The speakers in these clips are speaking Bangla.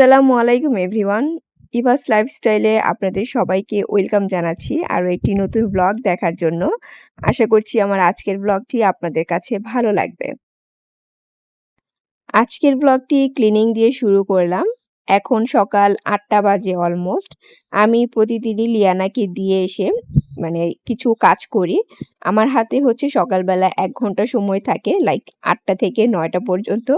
আসসালামু আলাইকুম এভরিওয়ান। ইভাস লাইফস্টাইলে আপনাদের সবাইকে ওয়েলকাম জানাচ্ছি আরও একটি নতুন ব্লগ দেখার জন্য। আশা করছি আমার আজকের ব্লগটি আপনাদের কাছে ভালো লাগবে। আজকের ব্লগটি ক্লিনিং দিয়ে শুরু করলাম। এখন সকাল আটটা বাজে অলমোস্ট। আমি প্রতিদিনই লিয়ানাকে দিয়ে এসে মানে কিছু কাজ করি। আমার হাতে হচ্ছে সকালবেলা এক ঘণ্টা সময় থাকে লাইক আটটা থেকে নয়টা পর্যন্ত।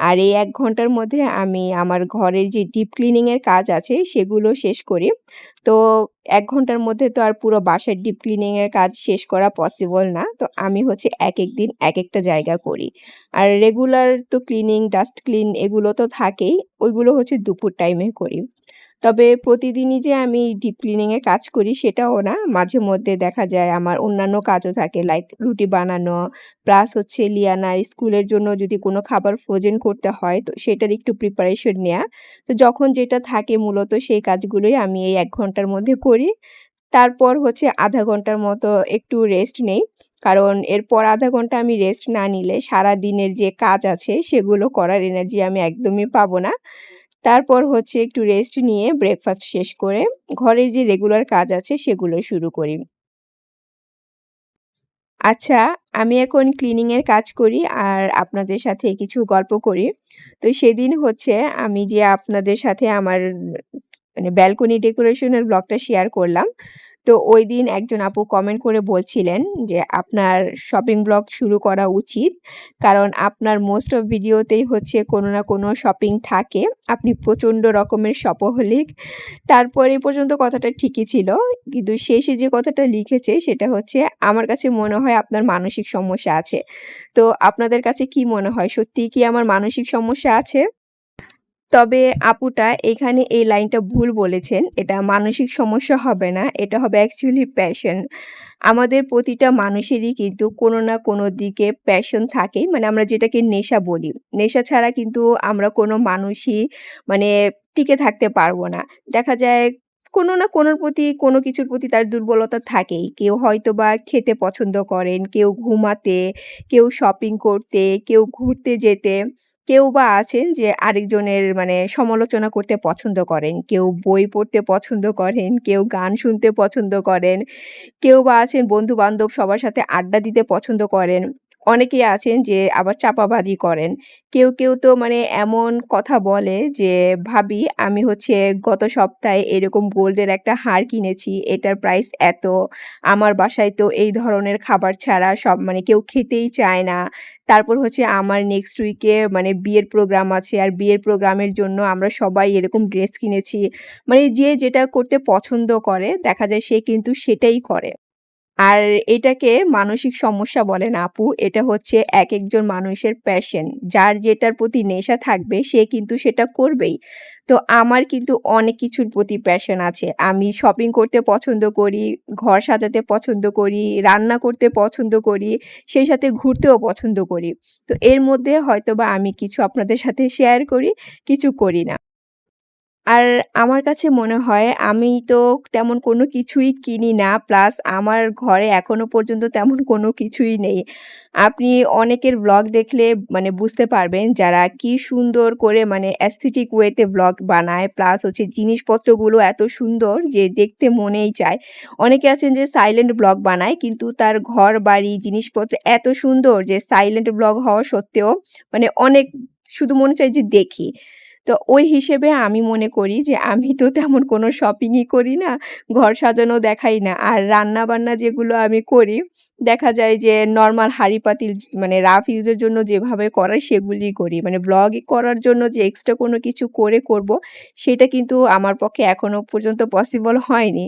আর এই এক ঘণ্টার মধ্যে আমি আমার ঘরের যে ডিপ ক্লিনিংয়ের কাজ আছে সেগুলো শেষ করি। তো এক ঘণ্টার মধ্যে তো আর পুরো বাসার ডিপ ক্লিনিংয়ের কাজ শেষ করা পসিবল না। তো আমি হচ্ছে এক এক দিন এক একটা জায়গা করি। আর রেগুলার তো ক্লিনিং, ডাস্ট ক্লিন এগুলো তো থাকেই। ওইগুলো হচ্ছে দুপুর টাইমে করি। তবে প্রতিদিনই যে আমি ডিপ ক্লিনিং এর কাজ করি সেটাও না। মাঝে মধ্যে দেখা যায় আমার অন্যান্য কাজও থাকে লাইক রুটি বানানো, প্লাস হচ্ছে লিয়ানার স্কুলের জন্য যদি কোনো খাবার ফ্রোজেন করতে হয় তো সেটার একটু প্রিপারেশন নেয়া। তো যখন যেটা থাকে মূলত সেই কাজগুলোই আমি এই এক ঘণ্টার মধ্যে করি। তারপর হচ্ছে ০.৫ ঘণ্টার মতো একটু রেস্ট নেই। কারণ এরপর আধা ঘণ্টা আমি রেস্ট না নিলে সারাদিনের যে কাজ আছে সেগুলো করার এনার্জি আমি একদমই পাবো না। তারপর হচ্ছে একটু রেস্ট নিয়ে ব্রেকফাস্ট শেষ করে ঘরের যে রেগুলার কাজ আছে সেগুলো শুরু করি। আচ্ছা, আমি এখন ক্লিনিং এর কাজ করি আর আপনাদের সাথে কিছু গল্প করি। তো সেদিন হচ্ছে আমি যে আপনাদের সাথে আমার মানে ব্যালকনি ডেকোরেশনের ব্লগটা শেয়ার করলাম। তো ওই দিন একজন আপু কমেন্ট করে বলছিলেন যে, "আপনার শপিং ব্লগ শুরু করা উচিত। কারণ আপনার মোস্ট অফ ভিডিওতেই হচ্ছে কোনো না কোনো শপিং থাকে। আপনি প্রচণ্ড রকমের শপোহলিক।" তারপর পর্যন্ত কথাটা ঠিকই ছিল। কিন্তু শেষে যে কথাটা লিখেছে সেটা হচ্ছে, "আমার কাছে মনে হয় আপনার মানসিক সমস্যা আছে।" তো আপনাদের কাছে কি মনে হয় সত্যিই কি আমার মানসিক সমস্যা আছে? তবে আপুটা এখানে এই লাইনটা ভুল বলেছেন। এটা মানসিক সমস্যা হবে না। এটা হবে অ্যাকচুয়ালি প্যাশন। আমাদের প্রতিটা মানুষেরই কিন্তু কোনো না কোনো দিকে প্যাশন থাকেই। মানে আমরা যেটাকে নেশা বলি। নেশা ছাড়া কিন্তু আমরা কোনো মানুষই মানে টিকে থাকতে পারব না। দেখা যায় কোনো না কোনোর প্রতি কোনো কিছুর প্রতি তার দুর্বলতা থাকেই। কেউ হয়তোবা খেতে পছন্দ করেন, কেউ ঘুমাতে, কেউ শপিং করতে, কেউ ঘুরতে যেতে, কেউ বা আছেন যে আরেকজনের মানে সমালোচনা করতে পছন্দ করেন। কেউ বই পড়তে পছন্দ করেন, কেউ গান শুনতে পছন্দ করেন, কেউ বা আছেন বন্ধু-বান্ধব সবার সাথে আড্ডা দিতে পছন্দ করেন। অনেকেই আছেন যে আবার চাপাবাজি করেন। কেউ, কেউ তো মানে এমন কথা বলে যে, "ভাবি আমি হচ্ছে গত সপ্তাহে এরকম গোল্ডের একটা হার কিনেছি। এটার প্রাইস এত। আমার বাসায় তো এই ধরনের খাবার ছাড়া সব মানে কেউ খেতেই চায় না। তারপর হচ্ছে আমার নেক্সট উইকে মানে বিয়ের প্রোগ্রাম আছে। আর বিয়ের প্রোগ্রামের জন্য আমরা সবাই এরকম ড্রেস কিনেছি।" মানে যে যেটা করতে পছন্দ করে দেখা যায় সে কিন্তু সেটাই করে। আর এটাকে মানসিক সমস্যা বলে না আপু। এটা হচ্ছে এক একজন মানুষের প্যাশন। যার যেটার প্রতি নেশা থাকবে সে কিন্তু সেটা করবেই। তো আমার কিন্তু অনেক কিছুর প্রতি প্যাশন আছে। আমি শপিং করতে পছন্দ করি, ঘর সাজাতে পছন্দ করি, রান্না করতে পছন্দ করি, সেই সাথে ঘুরতেও পছন্দ করি। তো এর মধ্যে হয়তোবা আমি কিছু আপনাদের সাথে শেয়ার করি, কিছু করি না। আর আমার কাছে মনে হয় আমি তো তেমন কোনো কিছুই কিনি না। প্লাস আমার ঘরে এখনও পর্যন্ত তেমন কোনো কিছুই নেই। আপনি অনেকের ব্লগ দেখলে মানে বুঝতে পারবেন যারা কি সুন্দর করে মানে aesthetic ওয়েতে ব্লগ বানায়। প্লাস হচ্ছে জিনিসপত্রগুলো এত সুন্দর যে দেখতে মনেই চায়। অনেকে আছেন যে সাইলেন্ট ব্লগ বানায় কিন্তু তার ঘর-বাড়ি, জিনিসপত্র এত সুন্দর যে সাইলেন্ট ব্লগ হওয়া সত্ত্বেও মানে অনেক শুধু মনে চায় যে দেখি। তো ওই হিসেবে আমি মনে করি যে আমি তো তেমন কোনো শপিংই করি না, ঘর সাজানো দেখাই না। আর রান্না-বান্না যেগুলো আমি করি দেখা যায় যে নর্মাল হাঁড়ি-পাতিল মানে রাফ ইউজের জন্য যেভাবে করাই সেগুলিই করি। মানে ব্লগ করার জন্য যে এক্সট্রা কোনো কিছু করে করব সেটা কিন্তু আমার পক্ষে এখনও পর্যন্ত পসিবল হয়নি।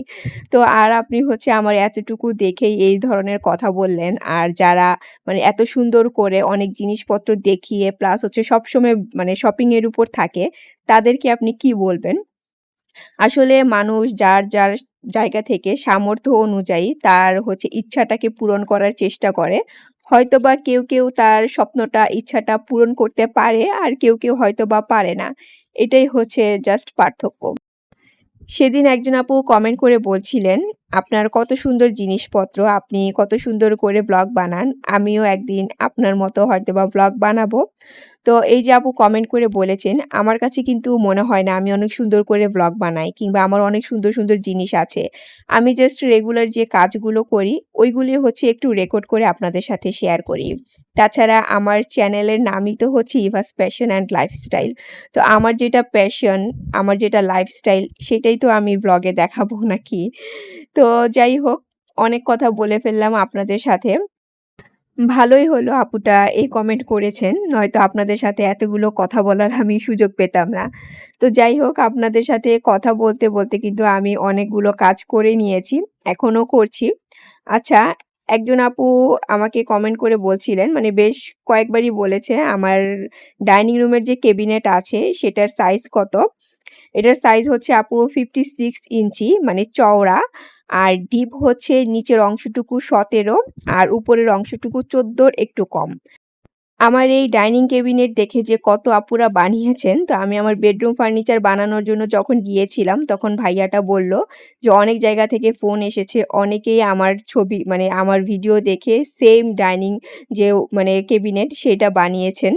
তো আর আপনি হচ্ছে আমার এতটুকু দেখেই এই ধরনের কথা বললেন। আর যারা মানে এত সুন্দর করে অনেক জিনিসপত্র দেখিয়ে প্লাস হচ্ছে সবসময় মানে শপিংয়ের উপর থাকে, তাদেরকে আপনি কি বলবেন? আসলে মানুষ যার, যার জায়গা থেকে সামর্থ্য অনুযায়ী তার হচ্ছে ইচ্ছাটাকে পূরণ করার চেষ্টা করে। হয়তোবা কেউ, কেউ তার স্বপ্নটা, ইচ্ছাটা পূরণ করতে পারে আর কেউ, কেউ হয়তোবা পারে না। এটাই হচ্ছে জাস্ট পার্থক্য। সেদিন একজন আপু কমেন্ট করে বলছিলেন আপনার কত সুন্দর জিনিসপত্র, আপনি কত সুন্দর করে ব্লগ বানান। আমিও একদিন আপনার মতো হয়তো বা ব্লগ বানাবো। তো এই যে আপু কমেন্ট করে বলেছেন, আমার কাছে কিন্তু মনে হয় না আমি অনেক সুন্দর করে ব্লগ বানাই কিংবা আমার অনেক সুন্দর, সুন্দর জিনিস আছে। আমি জাস্ট রেগুলার যে কাজগুলো করি, ওইগুলি হচ্ছে একটু রেকর্ড করে আপনাদের সাথে শেয়ার করি। তাছাড়া আমার চ্যানেলের নামই তো হচ্ছে ইভাস প্যাশন অ্যান্ড লাইফস্টাইল। তো আমার যেটা প্যাশন, আমার যেটা লাইফস্টাইল সেটাই তো আমি ব্লগে দেখাবো নাকি? তো যাই হোক, অনেক কথা বলে ফেললাম আপনাদের সাথে। ভালোই হলো আপুটা এই কমেন্ট করেছেন। নয়তো আপনাদের সাথে এতগুলো কথা বলার আমি সুযোগ পেতাম না। তো যাই হোক আপনাদের সাথে কথা বলতে, বলতে কিন্তু আমি অনেকগুলো কাজ করে নিয়েছি। এখনও করছি। আচ্ছা, একজন আপু আমাকে কমেন্ট করে বলছিলেন মানে বেশ কয়েকবারই বলেছে আমার ডাইনিং রুমের যে ক্যাবিনেট আছে সেটার সাইজ কত? এটার সাইজ হচ্ছে আপু 56 ইঞ্চি মানে চওড়া। আর ডিপ হচ্ছে নিচের অংশটুকু 17 আর উপরের অংশটুকু 14 র একটু কম। আমার এই ডাইনিং ক্যাবিনেট দেখে যে কত আপুরা বানিয়েছেন, তো আমি আমার বেডরুম ফার্নিচার বানানোর জন্য যখন গিয়েছিলাম তখন ভাইয়াটা বলল যে অনেক জায়গা থেকে ফোন এসেছে। অনেকেই আমার ছবি মানে আমার ভিডিও দেখে সেম ডাইনিং যে মানে ক্যাবিনেট সেটা বানিয়েছেন।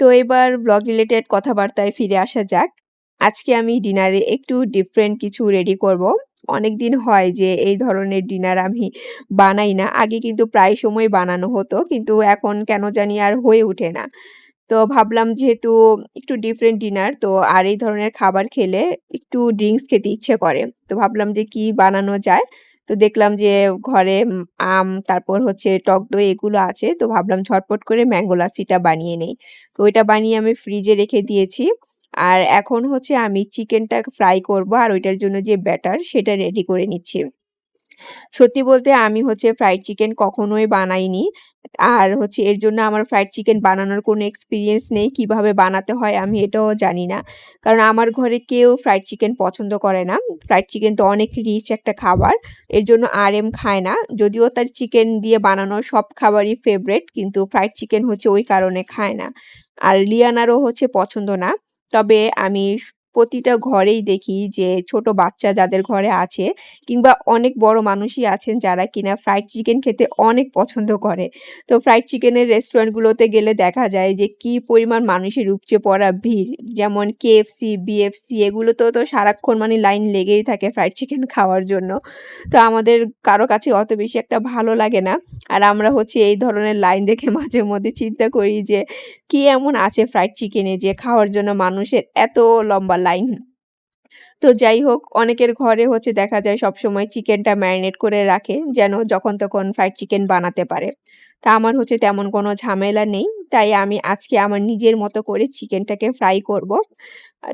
তো এবার ব্লগ রিলেটেড কথাবার্তায় ফিরে আসা যাক। আজকে আমি ডিনারে একটু ডিফারেন্ট কিছু রেডি করব। অনেক দিন হয় যে এই ধরনের ডিনার আমি বানাই না। আগে কিন্তু প্রায় সময় বানানো হতো। কিন্তু এখন কেন জানি আর হয়ে ওঠে না। তো ভাবলাম যেহেতু একটু ডিফারেন্ট ডিনার তো আর এই ধরনের খাবার খেলে একটু ড্রিঙ্কস খেতে ইচ্ছে করে। তো ভাবলাম যে কি বানানো যায়? তো দেখলাম যে ঘরে আম, তারপর হচ্ছে টক দই এগুলো আছে। তো ভাবলাম ঝটপট করে ম্যাঙ্গো লাসিটা বানিয়ে নেই। তো ওইটা বানিয়ে আমি ফ্রিজে রেখে দিয়েছি। আর এখন হচ্ছে আমি চিকেনটা ফ্রাই করব আর ওইটার জন্য যে ব্যাটার সেটা রেডি করে নিচ্ছি। সত্যি বলতে আমি হচ্ছে ফ্রাইড চিকেন কখনোই বানাইনি। আর হচ্ছে এর জন্য আমার ফ্রাইড চিকেন বানানোর কোনো এক্সপিরিয়েন্স নেই। কীভাবে বানাতে হয় আমি এটাও জানি না। কারণ আমার ঘরে কেউ ফ্রাইড চিকেন পছন্দ করে না। ফ্রাইড চিকেন তো অনেক রিচ একটা খাবার। এর জন্য আর এম খায় না। যদিও তার চিকেন দিয়ে বানানো সব খাবারই ফেভারেট কিন্তু ফ্রাইড চিকেন হচ্ছে ওই কারণে খায় না। আর লিয়ানারও হচ্ছে পছন্দ না। তবে আমি প্রতিটা ঘরেই দেখি যে ছোট বাচ্চা যাদের ঘরে আছে কিংবা অনেক বড় মানুষই আছেন যারা কিনা ফ্রাইড চিকেন খেতে অনেক পছন্দ করে। তো ফ্রাইড চিকেনের রেস্টুরেন্টগুলোতে গেলে দেখা যায় যে কি পরিমাণ মানুষের উপচে পড়া ভিড়। যেমন KFC, BFC এগুলোতেও তো সারাক্ষণ মানে লাইন লেগেই থাকে ফ্রাইড চিকেন খাওয়ার জন্য। তো আমাদের কারও কাছে অত বেশি একটা ভালো লাগে না। আর আমরা হচ্ছে এই ধরনের লাইন দেখে মাঝে মধ্যে চিন্তা করি যে কি এমন আছে ফ্রাইড চিকেনে যে খাওয়ার জন্য মানুষের এত লম্বা লাইন। তো যাই হোক, অনেকের ঘরে হচ্ছে দেখা যায় সবসময় চিকেনটা ম্যারিনেট করে রাখে যেন যখন তখন ফ্রাইড চিকেন বানাতে পারে। তা আমার হচ্ছে তেমন কোনো ঝামেলা নেই। তাই আমি আজকে আমার নিজের মতো করে চিকেনটাকে ফ্রাই করব।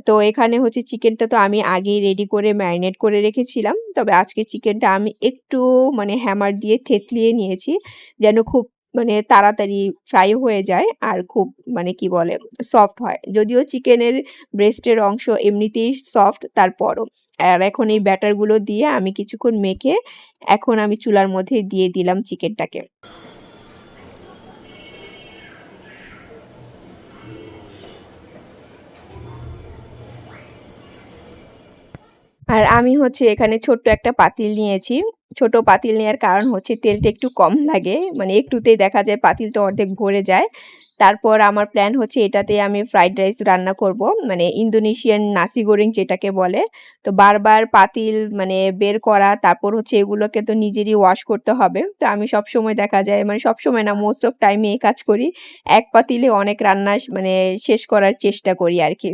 তো এখানে হচ্ছে চিকেনটা তো আমি আগেই রেডি করে ম্যারিনেট করে রেখেছিলাম। তবে আজকে চিকেনটা আমি একটু মানে হ্যামার দিয়ে থেতলিয়ে নিয়েছি। যেন খুব মানে তাড়াতাড়ি ফ্রাই হয়ে যায় আর খুব মানে কি বলে সফট হয়। যদিও চিকেনের ব্রেস্টের অংশ এমনিতেই সফট তারপরও। আর এখন এই ব্যাটারগুলো দিয়ে আমি কিছুক্ষণ মেখে এখন আমি চুলার মধ্যে দিয়ে দিলাম চিকেনটাকে। আর আমি হচ্ছে এখানে ছোট্ট একটা পাতিল নিয়েছি। ছোট পাতিল নেওয়ার কারণ হচ্ছে তেলটা একটু কম লাগে। মানে একটুতেই দেখা যায় পাতিলটা অর্ধেক ভরে যায়। তারপর আমার প্ল্যান হচ্ছে এটাতে আমি ফ্রাইড রাইস রান্না করব। মানে ইন্দোনেশিয়ান নাসি গোরিং যেটাকে বলে। তো বারবার পাতিল মানে বের করা, তারপর হচ্ছে এগুলোকে তো নিজেরই ওয়াশ করতে হবে। তো আমি সব সময় দেখা যায় মানে সব সময় না মোস্ট অফ টাইমে এই কাজ করি। এক পাতিলে অনেক রান্না মানে শেষ করার চেষ্টা করি আরকি।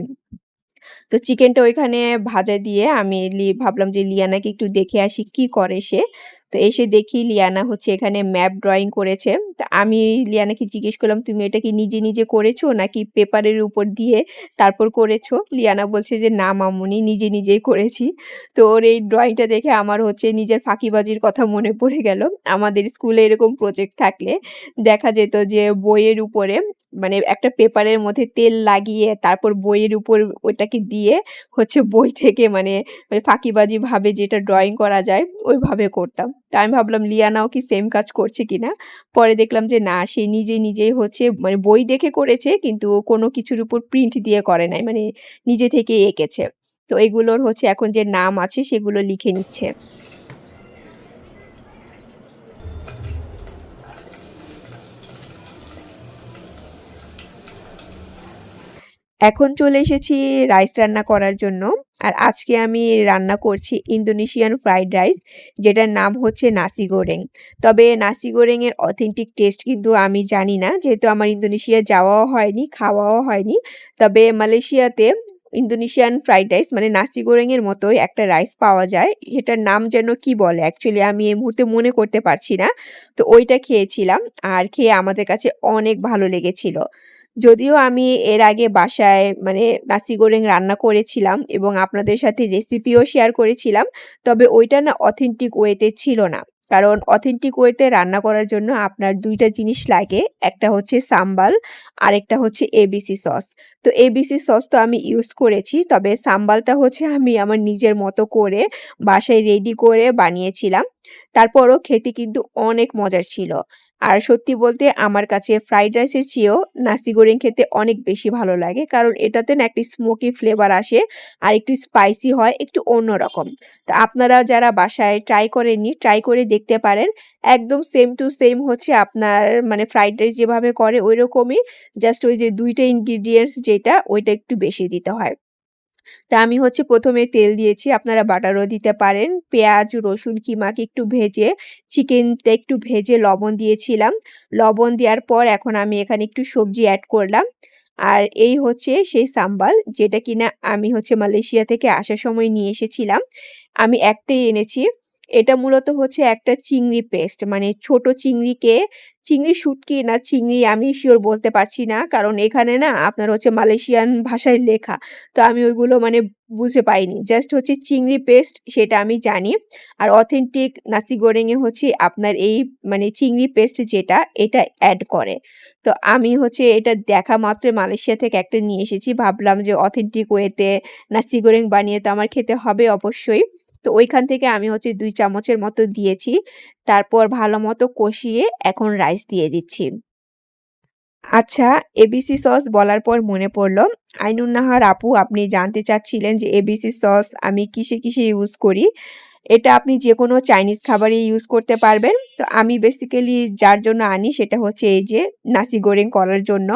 তো চিকেনটা ওইখানে ভাজা দিয়ে আমি ভাবলাম যে লিয়ানাকে একটু দেখে আসি কি করে সে। তো এসে দেখি লিয়ানা হচ্ছে এখানে ম্যাপ ড্রয়িং করেছে। তো আমি লিয়ানাকে জিজ্ঞেস করলাম, "তুমি এটা কি নিজে, নিজে করেছ নাকি পেপারের উপর দিয়ে তারপর করেছ?" লিয়ানা বলছে যে, "না মামুনি নিজে, নিজেই করেছি।" তো ওর এই ড্রয়িংটা দেখে আমার হচ্ছে নিজের ফাঁকিবাজির কথা মনে পড়ে গেল। আমাদের স্কুলে এরকম প্রজেক্ট থাকলে দেখা যেত যে বইয়ের উপরে মানে একটা পেপারের মধ্যে তেল লাগিয়ে তারপর বইয়ের উপর ওইটাকে দিয়ে হচ্ছে বই থেকে মানে ওই ফাঁকিবাজিভাবে যেটা ড্রয়িং করা যায় ওইভাবে করতাম। তো আমি ভাবলাম লিয়ানাও কি সেম কাজ করছে কিনা? পরে দেখলাম যে না, সে নিজে নিজেই হচ্ছে মানে বই দেখে করেছে, কিন্তু কোনো কিছুর উপর প্রিন্ট দিয়ে করে নাই। মানে নিজে থেকে এঁকেছে। তো এগুলোর হচ্ছে এখন যে নাম আছে, সেগুলো লিখে নিচ্ছে। এখন চলে এসেছি রাইস রান্না করার জন্য। আর আজকে আমি রান্না করছি ইন্দোনেশিয়ান ফ্রাইড রাইস যেটার নাম হচ্ছে নাসি গোরেং। তবে নাসি গোরেংয়ের অথেন্টিক টেস্ট কিন্তু আমি জানি না যেহেতু আমার ইন্দোনেশিয়া যাওয়াও হয়নি, খাওয়াও হয়নি। তবে মালয়েশিয়াতে ইন্দোনেশিয়ান ফ্রাইড রাইস মানে নাসি গোরেংয়ের মতোই একটা রাইস পাওয়া যায়। সেটার নাম যেন কি বলে অ্যাকচুয়ালি আমি এই মুহূর্তে মনে করতে পারছি না। তো ওইটা খেয়েছিলাম আর খেয়ে আমাদের কাছে অনেক ভালো লেগেছিল। যদিও আমি এর আগে বাসায় মানে নাসি গোরেং রান্না করেছিলাম এবং আপনাদের সাথে রেসিপিও শেয়ার করেছিলাম। তবে ওইটা না অথেন্টিক ওয়েতে ছিল না। কারণ অথেন্টিক ওয়েতে রান্না করার জন্য আপনার দুইটা জিনিস লাগে। একটা হচ্ছে সাম্বাল, আরেকটা হচ্ছে এবিসি সস। তো এবিসি সস তো আমি ইউজ করেছি। তবে সাম্বালটা হচ্ছে আমি আমার নিজের মতো করে বাসায় রেডি করে বানিয়েছিলাম। তারপরও খেতে কিন্তু অনেক মজার ছিল। আর সত্যি বলতে আমার কাছে ফ্রাইড রাইসের চেয়েও নাসি গোরেং খেতে অনেক বেশি ভালো লাগে। কারণ এটাতে না একটি স্মোকি ফ্লেভার আসে আর একটু স্পাইসি হয়, একটু অন্যরকম। তো আপনারা যারা বাসায় ট্রাই করেননি, ট্রাই করে দেখতে পারেন। একদম সেম টু সেম হচ্ছে আপনার মানে ফ্রাইড রাইস যেভাবে করে ঐরকমই। জাস্ট ওই যে দুইটা ইনগ্রিডিয়েন্টস যেটা ওইটা একটু বেশি দিতে হয়। তা আমি হচ্ছে প্রথমে তেল দিয়েছি, আপনারা বাটারও দিতে পারেন। পেঁয়াজ, রসুন, কিমাকে একটু ভেজে, চিকেনটা একটু ভেজে লবণ দিয়েছিলাম। লবণ দেওয়ার পর এখন আমি এখানে একটু সবজি অ্যাড করলাম। আর এই হচ্ছে সেই সাম্বাল যেটা কিনা আমি হচ্ছে মালয়েশিয়া থেকে আসার সময় নিয়ে এসেছিলাম। আমি একটাই এনেছি। এটা মূলত হচ্ছে একটা চিংড়ি পেস্ট মানে ছোট চিংড়িকে চিংড়ি শুটকি না চিংড়ি আমি শিওর বলতে পারছি না। কারণ এখানে না আপনার হচ্ছে মালয়েশিয়ান ভাষায় লেখা। তো আমি ওইগুলো মানে বুঝে পাইনি। জাস্ট হচ্ছে চিংড়ি পেস্ট সেটা আমি জানি। আর অথেন্টিক নাসি গোরেংয়ে হচ্ছে আপনার এই মানে চিংড়ি পেস্ট যেটা, এটা অ্যাড করে। তো আমি হচ্ছে এটা দেখা মাত্র মালয়েশিয়া থেকে একটা নিয়ে এসেছি। ভাবলাম যে অথেন্টিক ওয়েতে নাসি গোরেং বানিয়ে তো আমার খেতে হবে অবশ্যই। তো ওইখান থেকে আমি হচ্ছে দুই চামচের মতো দিয়েছি। তারপর ভালো মতো কষিয়ে এখন রাইস দিয়ে দিচ্ছি। আচ্ছা, এবিসি সস বলার পর মনে পড়ল, আইনুন নাহার আপু আপনি জানতে চাচ্ছিলেন যে এবিসি সস আমি কিসে, কিসে ইউজ করি। এটা আপনি যে কোনো চাইনিজ খাবারে ইউজ করতে পারবেন। তো আমি বেসিক্যালি যার জন্য আনি সেটা হচ্ছে এই যে নাসি গোরেং করার জন্য।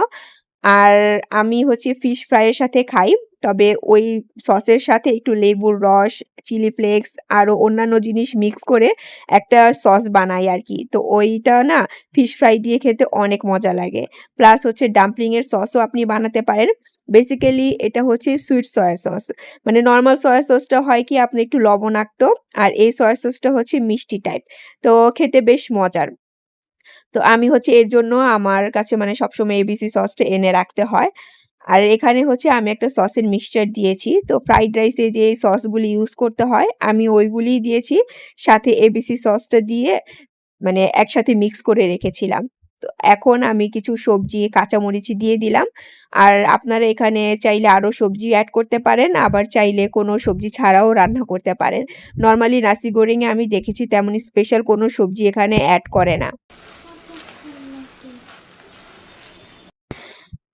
আর আমি হচ্ছে ফিশ ফ্রাইয়ের সাথে খাই। তবে ওই সসের সাথে একটু লেবুর রস, চিলি ফ্লেক্স আরও অন্যান্য জিনিস মিক্স করে একটা সস বানাই আর কি তো ওইটা না ফিশ ফ্রাই দিয়ে খেতে অনেক মজা লাগে। প্লাস হচ্ছে ডাম্পলিংয়ের সসও আপনি বানাতে পারেন। বেসিক্যালি এটা হচ্ছে সুইট সয়া সস। মানে নর্মাল সয়া সসটা হয় কি আপনি একটু লবণাক্ত আর এই সয়া সসটা হচ্ছে মিষ্টি টাইপ। তো খেতে বেশ মজার। তো আমি হচ্ছে এর জন্য আমার কাছে মানে সবসময় এবিসি সসটা এনে রাখতে হয়। আর এখানে হচ্ছে আমি একটা সসের মিক্সচার দিয়েছি। তো ফ্রাইড রাইসে যে সসগুলি ইউজ করতে হয়, আমি ওইগুলিই দিয়েছি। সাথে এবিসি সসটা দিয়ে মানে একসাথে মিক্স করে রেখেছিলাম। তো এখন আমি কিছু সবজি, কাঁচামরিচ দিয়ে দিলাম। আর আপনারা এখানে চাইলে আরও সবজি অ্যাড করতে পারেন। আবার চাইলে কোনো সবজি ছাড়াও রান্না করতে পারেন। নর্মালি নাসি গোরিংয়ে আমি দেখেছি তেমনই স্পেশাল কোনো সবজি এখানে অ্যাড করে না।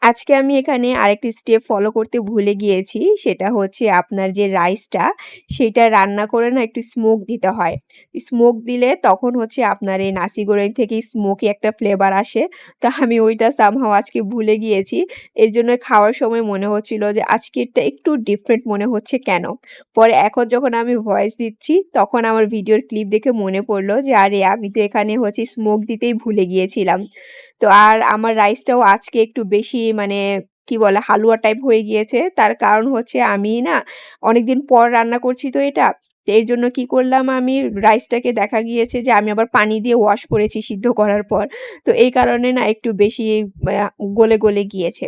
আজকে আমি এখানে আরেকটি স্টেপ ফলো করতে ভুলে গিয়েছি। সেটা হচ্ছে আপনার যে রাইসটা সেইটা রান্না করে না একটু স্মোক দিতে হয়। স্মোক দিলে তখন হচ্ছে আপনার এই নাসি গোরেং থেকে স্মোকি একটা ফ্লেভার আসে। তো আমি ওইটা সামহাও আজকে ভুলে গিয়েছি। এর জন্য খাওয়ার সময় মনে হচ্ছিল যে আজকেরটা একটু ডিফারেন্ট মনে হচ্ছে কেন? পরে এখন যখন আমি ভয়েস দিচ্ছি, তখন আমার ভিডিওর ক্লিপ দেখে মনে পড়ল যে আরে আমি তো এখানে হচ্ছে স্মোক দিতেই ভুলে গিয়েছিলাম। তো আর আমার রাইসটাও আজকে একটু বেশি মানে কি বলে হালুয়া টাইপ হয়ে গিয়েছে। তার কারণ হচ্ছে আমি না অনেকদিন পর রান্না করছি তো এটা। এর জন্য কি করলাম আমি রাইসটাকে দেখা গিয়েছে যে আমি আবার পানি দিয়ে ওয়াশ করেছি সিদ্ধ করার পর। তো এই কারণে না একটু বেশি আ গলে, গলে গিয়েছে।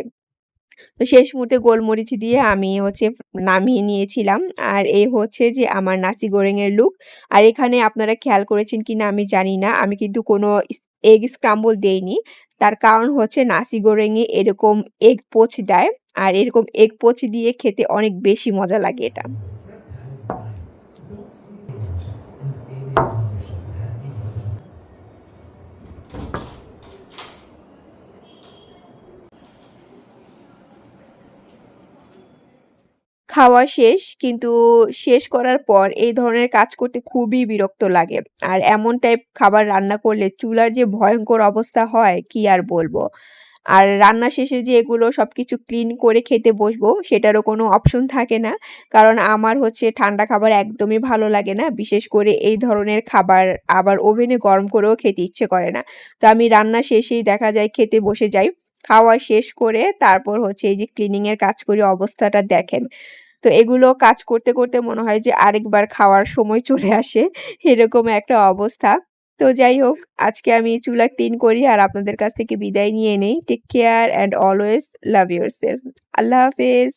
তো শেষ মুহূর্তে গোলমরিচ দিয়ে আমি হচ্ছে নামিয়ে নিয়েছিলাম। আর এই হচ্ছে যে আমার নাসি গোরেংয়ের লুক। আর এখানে আপনারা খেয়াল করেছেন কিনা আমি জানি না। আমি কিন্তু কোনো এগ স্ক্রাম্বল দেয়নি তার কারণ হচ্ছে নাসি গোরেঙে এরকম এগ পোচ দেয়। আর এরকম এগ পোচ দিয়ে খেতে অনেক বেশি মজা লাগে এটা। খাওয়া শেষ। কিন্তু শেষ করার পর এই ধরনের কাজ করতে খুবই বিরক্ত লাগে। আর এমন টাইপ খাবার রান্না করলে চুলার যে ভয়ঙ্কর অবস্থা হয়, কি আর বলব। আর রান্না শেষে যে এগুলো সব কিছু ক্লিন করে খেতে বসবো, সেটারও কোনো অপশন থাকে না। কারণ আমার হচ্ছে ঠান্ডা খাবার একদমই ভালো লাগে না। বিশেষ করে এই ধরনের খাবার আবার ওভেনে গরম করেও খেতে ইচ্ছে করে না। তো আমি রান্না শেষেই দেখা যায় খেতে বসে যাই। খাওয়া শেষ করে তারপর হচ্ছে এই যে ক্লিনিংয়ের কাজ করি, অবস্থাটা দেখেন। তো এগুলো কাজ করতে, করতে মনে হয় যে আরেকবার খাওয়ার সময় চলে আসে। এরকম একটা অবস্থা। তো যাই হোক আজকে আমি চুলা ক্লিন করি আর আপনাদের কাছ থেকে বিদায় নিয়ে নেই। Take care and always love yourself Allah হাফেজ।